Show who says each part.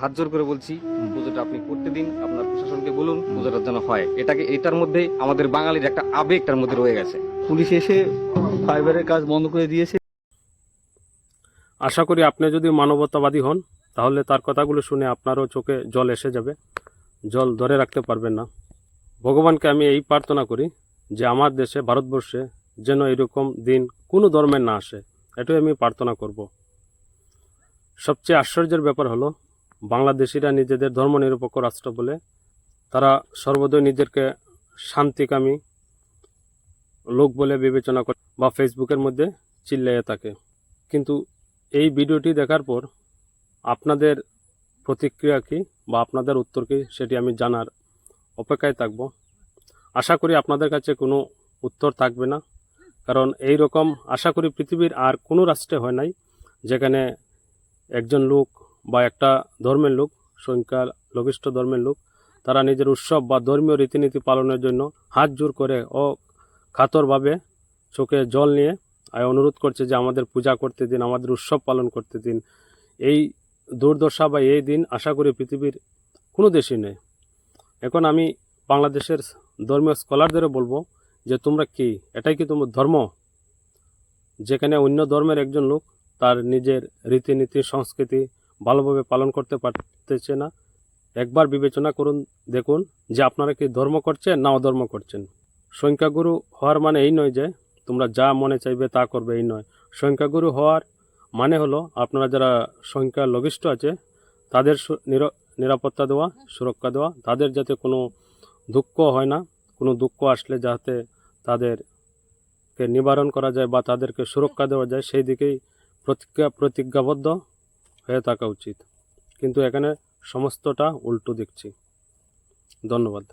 Speaker 1: হাত জোর করে বলছি পুজোটা আপনি করতে দিন আপনার প্রশাসনকে বলুন পুজোটা যেন হয়। এটাকে এটার মধ্যে আমাদের বাঙালির একটা আবেগটার মধ্যে রয়ে গেছে।
Speaker 2: পুলিশ এসে ফাইবারের কাজ বন্ধ করে দিয়েছে।
Speaker 3: আশা করি আপনি যদি মানবতাবাদী হন তাহলে তার কথাগুলো শুনে আপনারও চোখে জল এসে যাবে। জল ধরে রাখতে পারবেন না। ভগবানকে আমি এই প্রার্থনা করি যে আমার দেশে ভারতবর্ষে যেন এরকম দিন কোনো ধর্মের না আসে। এটাই আমি প্রার্থনা করব। সবচেয়ে আশ্চর্যের ব্যাপার হলো বাংলাদেশিরা নিজেদের ধর্মনিরপেক্ষ রাষ্ট্র বলে তারা সর্বদই নিজেদেরকে শান্তিকামী লোক বলে বিবেচনা করে বা ফেসবুকের মধ্যে চিল্লাইয়ে থাকে। কিন্তু এই ভিডিওটি দেখার পর আপনাদের প্রতিক্রিয়া কী বা আপনাদের উত্তর কী সেটি আমি জানার অপেক্ষায় থাকব। আশা করি আপনাদের কাছে কোনো উত্তর থাকবে না। কারণ এই রকম আশা করি পৃথিবীর আর কোনো রাষ্ট্রে হয় নাই যেখানে একজন লোক বা একটা ধর্মের লোক সংখ্যা লঘিষ্ঠ ধর্মের লোক, তারা নিজের উৎসব বা ধর্মীয় রীতিনীতি পালনের জন্য হাত জোর করে ও খাতরভাবে চোখে জল নিয়ে অনুরোধ করছে যে আমাদের পূজা করতে দিন, আমাদের উৎসব পালন করতে দিন। এই দুর্দশা বা এই দিন আশা করি পৃথিবীর কোনো দেশই নেই। এখন আমি বাংলাদেশের ধর্মীয় স্কলারদেরও বলব যে, তোমরা কি? এটাই কি তোমার ধর্ম? যেখানে অন্য ধর্মের একজন লোক তার নিজের রীতিনীতি, সংস্কৃতি ভালোভাবে পালন করতে পারতেছে না। একবার বিবেচনা করুন, দেখুন যে আপনারা কি ধর্ম করছেন না অধর্ম করছেন। সংখ্যাগুরু হওয়ার মানে এই নয় যে তোমরা যা মনে চাইবে তা করবে, এই নয়। সংখ্যাগুরু হওয়ার মানে হলো আপনারা যারা সংখ্যা লঘিষ্ঠ আছে, তাদের নিরাপত্তা দেওয়া, সুরক্ষা দেওয়া। তাদের যাতে কোনো দুঃখ হয় না, কোনো দুঃখ আসলে যাতে তাদেরকে নিবারণ করা যায় বা তাদেরকে সুরক্ষা দেওয়া যায়, সেই দিকেই প্রতিজ্ঞা প্রতিজ্ঞাবদ্ধ। হয়ে থাকা উচিত। কিন্তু এখানে সমস্তটা উল্টো দেখছি। ধন্যবাদ।